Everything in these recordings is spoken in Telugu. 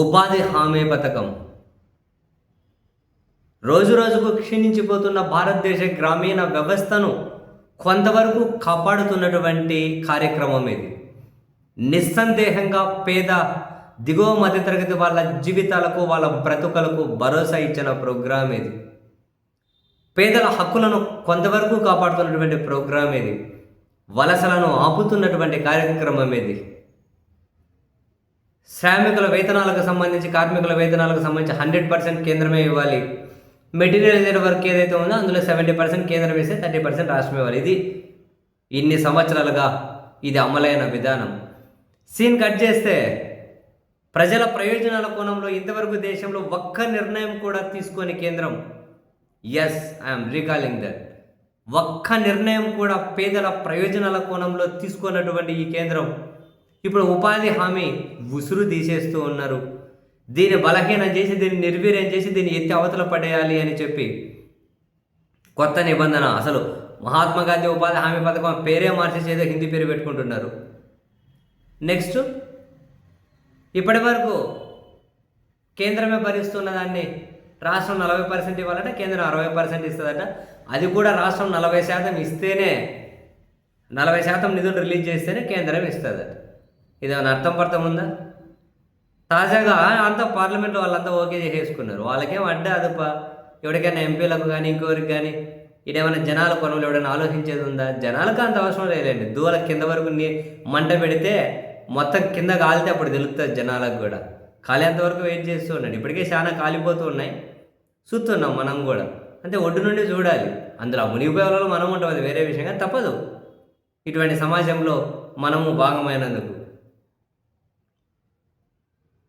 ఉపాధి హామీ పథకం. రోజు రోజుకు క్షీణించిపోతున్న భారతదేశ గ్రామీణ వ్యవస్థను కొంతవరకు కాపాడుతున్నటువంటి కార్యక్రమం ఇది. నిస్సందేహంగా పేద దిగువ మధ్యతరగతి వాళ్ళ జీవితాలకు వాళ్ళ బ్రతుకులకు భరోసా ఇచ్చిన ప్రోగ్రాం ఇది. పేదల హక్కులను కొంతవరకు కాపాడుతున్నటువంటి ప్రోగ్రాం ఇది. వలసలను ఆపుతున్నటువంటి కార్యక్రమం ఇది. శ్రామికుల వేతనాలకు సంబంధించి కార్మికుల వేతనాలకు సంబంధించి హండ్రెడ్ పర్సెంట్ కేంద్రమే ఇవ్వాలి. మెటీరియల్ వర్క్ ఏదైతే ఉందో అందులో సెవెంటీ పర్సెంట్ కేంద్రం వేస్తే థర్టీ పర్సెంట్ రాష్ట్రం ఇవ్వాలి. ఇది ఇన్ని సంవత్సరాలుగా ఇది అమలైన విధానం. సీన్ కట్ చేస్తే ప్రజల ప్రయోజనాల కోణంలో ఇంతవరకు దేశంలో ఒక్క నిర్ణయం కూడా తీసుకొని కేంద్రం. ఎస్ ఐఎమ్ రీకాలింగ్ దట్ ఒక్క నిర్ణయం కూడా పేదల ప్రయోజనాల కోణంలో తీసుకున్నటువంటి ఈ కేంద్రం. ఇప్పుడు ఉపాధి హామీ ఉసురు తీసేస్తూ ఉన్నారు. దీన్ని బలహీనం చేసి దీన్ని నిర్వీర్యం చేసి దీన్ని ఎత్తి అవతల పడేయాలి అని చెప్పి కొత్త నిబంధన. అసలు మహాత్మా గాంధీ ఉపాధి హామీ పథకం పేరే మార్చేసి ఏదో హిందీ పేరు పెట్టుకుంటున్నారు. నెక్స్ట్ ఇప్పటి వరకు కేంద్రమే భరిస్తున్న దాన్ని రాష్ట్రం నలభై పర్సెంట్ ఇవ్వాలంటే కేంద్రం అరవై పర్సెంట్ ఇస్తుందట. అది కూడా రాష్ట్రం నలభై శాతం ఇస్తేనే నలభై శాతం నిధులు రిలీజ్ చేస్తేనే కేంద్రం ఇస్తుందట. ఇదేమైనా అర్థం పర్థం ఉందా? తాజాగా అంతా పార్లమెంట్లో వాళ్ళంతా ఓకే చేసేసుకున్నారు. వాళ్ళకేం అడ్డా అదుపా? ఎవరికైనా ఎంపీలకు కానీ ఇంకోరికి కానీ ఇదేమైనా జనాల కొనలు ఎవడైనా ఆలోచించేది ఉందా? జనాలకు అంత అవసరం లేదండి. దూల కింద వరకు నీ మంట పెడితే మొత్తం కింద కాలితే అప్పుడు తెలుస్తుంది జనాలకు కూడా. కాలేంత వరకు వెయిట్ చేస్తూ ఉన్నాడు. ఇప్పటికే చాలా కాలిపోతూ ఉన్నాయి. చూస్తున్నాం మనం కూడా. అంటే ఒడ్డు నుండి చూడాలి. అందులో మునిగిపోయే వాళ్ళు మనం ఉంటాం. అది వేరే విషయం. కానీ తప్పదు. ఇటువంటి సమాజంలో మనము భాగమైనందుకు.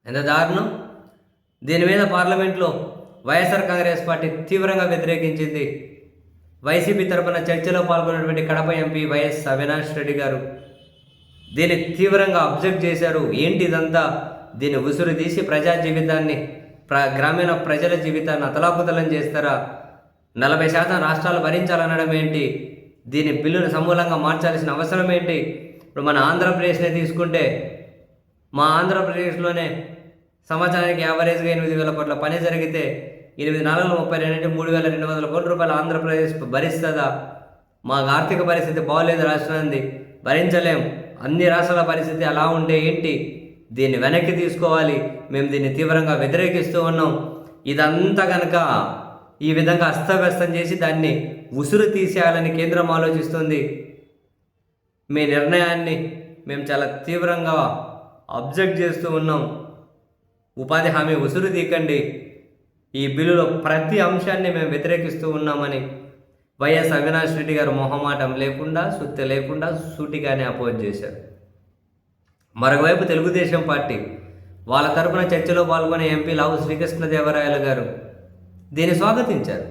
ఎంత దారుణం? దీని మీద పార్లమెంట్లో వైఎస్ఆర్ కాంగ్రెస్ పార్టీ తీవ్రంగా వ్యతిరేకించింది. వైసీపీ తరపున చర్చలో పాల్గొన్నటువంటి కడప ఎంపీ వైఎస్ అవినాష్ రెడ్డి గారు. దీన్ని తీవ్రంగా అబ్జెక్ట్ చేశారు. ఏంటి ఇదంతా? దీన్ని ఉసురు తీసి ప్రజా జీవితాన్ని ప్ర గ్రామీణ ప్రజల జీవితాన్ని అతలాకుతలం చేస్తారా? నలభై శాతం రాష్ట్రాలు భరించాలనడం ఏంటి? దీని బిల్లును సమూలంగా మార్చాల్సిన అవసరం ఏంటి? ఇప్పుడు మన ఆంధ్రప్రదేశ్నే తీసుకుంటే మా ఆంధ్రప్రదేశ్లోనే సంవత్సరానికి యావరేజ్గా ఎనిమిది వేల కోట్ల పని జరిగితే ఎనిమిది నాలుగు ముప్పై రెండు మూడు వేల రెండు వందల కోట్ల రూపాయలు ఆంధ్రప్రదేశ్ భరిస్తుందా? మా ఆర్థిక పరిస్థితి బాగోలేదు రాష్ట్రానికి. భరించలేం. అన్ని రాష్ట్రాల పరిస్థితి అలా ఉంటే ఏంటి? దీన్ని వెనక్కి తీసుకోవాలి. మేము దీన్ని తీవ్రంగా వ్యతిరేకిస్తూ ఉన్నాం. ఇదంతా కనుక ఈ విధంగా అస్తవ్యస్తం చేసి దాన్ని ఉసురు తీసేయాలని కేంద్రం ఆలోచిస్తుంది. మీ నిర్ణయాన్ని మేము చాలా తీవ్రంగా అబ్జెక్ట్ చేస్తూ ఉన్నాం. ఉపాధి హామీ ఉసురు తీకండి ఈ బిల్లులో ప్రతి అంశాన్ని మేము వ్యతిరేకిస్తూ ఉన్నామని వైఎస్ అవినాష్ రెడ్డి గారు మొహమాటం లేకుండా సుత్తి లేకుండా సూటిగానే అపోజ్ చేశారు. మరోవైపు తెలుగుదేశం పార్టీ వాళ్ళ తరపున చర్చలో పాల్గొనే ఎంపీ లావు శ్రీకృష్ణదేవరాయలు గారు దీన్ని స్వాగతించారు.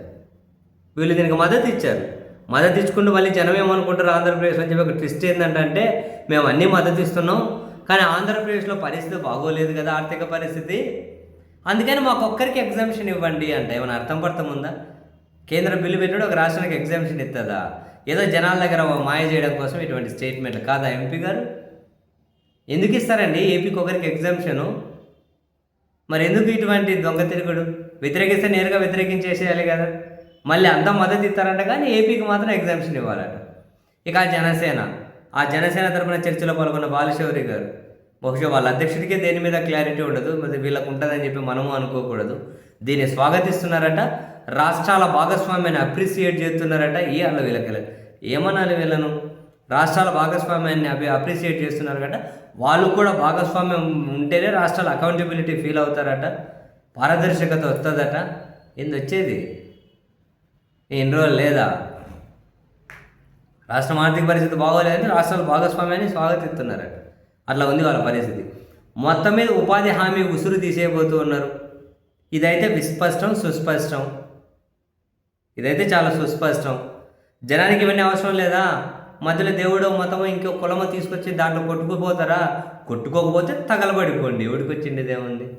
వీళ్ళు దీనికి మద్దతు ఇచ్చారు. మద్దతు ఇచ్చుకుంటూ మళ్ళీ జనం ఏమనుకుంటారు ఆంధ్రప్రదేశ్ అని చెప్పి ఒక ట్విస్ట్ ఏంటంటే మేము అన్నీ మద్దతు ఇస్తున్నాం కానీ ఆంధ్రప్రదేశ్లో పరిస్థితి బాగోలేదు కదా ఆర్థిక పరిస్థితి. అందుకని మాకొక్కరికి ఎగ్జామ్షన్ ఇవ్వండి అంటే ఏమైనా అర్థం పడతాం ఉందా కేంద్ర బిల్లు పెట్టినప్పుడు ఒక రాష్ట్రానికి ఎగ్జామ్షన్ ఇస్తుందా ఏదో జనాల దగ్గర మాయ చేయడం కోసం ఇటువంటి స్టేట్మెంట్ కాదా ఎంపీ గారు? ఎందుకు ఇస్తారండి? ఏపీకి ఒకరికి ఎగ్జామ్షను మరి ఎందుకు ఇటువంటి దొంగ తిరుగుడు? వ్యతిరేకిస్తే నేరుగా వ్యతిరేకించేసేయాలి కదా. మళ్ళీ అంతా మద్దతు ఇస్తారంట కానీ ఏపీకి మాత్రం ఎగ్జామ్షన్ ఇవ్వాలంట. ఇక జనసేన. ఆ జనసేన తరపున చర్చలో పాల్గొన్న బాలశౌరి గారు. బహుశా వాళ్ళ అధ్యక్షుడికే దేని మీద క్లారిటీ ఉండదు మరి వీళ్ళకు ఉంటుందని చెప్పి మనము అనుకోకూడదు. దీన్ని స్వాగతిస్తున్నారట రాష్ట్రాల భాగస్వామ్యాన్ని అప్రిసియేట్ చేస్తున్నారట ఏ అల్ల వీళ్ళకి ఏమనాలి వీళ్ళను? రాష్ట్రాల భాగస్వామ్యాన్ని అభి అప్రిసియేట్ చేస్తున్నారు కదా వాళ్ళు కూడా భాగస్వామ్యం ఉంటేనే రాష్ట్రాల అకౌంటబిలిటీ ఫీల్ అవుతారట పారదర్శకత వస్తుందట. ఏంది వచ్చేది? ఎన్ని రోజులు లేదా? రాష్ట్రం ఆర్థిక పరిస్థితి బాగోలేదని రాష్ట్రాల భాగస్వామ్యాన్ని స్వాగతిస్తున్నారట. అట్లా ఉంది వాళ్ళ పరిస్థితి. మొత్తం మీద ఉపాధి హామీ ఉసురు తీసేయబోతూ ఉన్నారు. ఇదైతే విస్పష్టం సుస్పష్టం. ఇదైతే చాలా సుస్పష్టం. జనానికి ఇవన్నీ అవసరం లేదా? మధ్యలో దేవుడో మతమో ఇంకో కులమో తీసుకొచ్చి దాంట్లో కొట్టుకుపోతారా? కొట్టుకోకపోతే తగలబడిపోండి. ఎవడికి వచ్చిండేదేముంది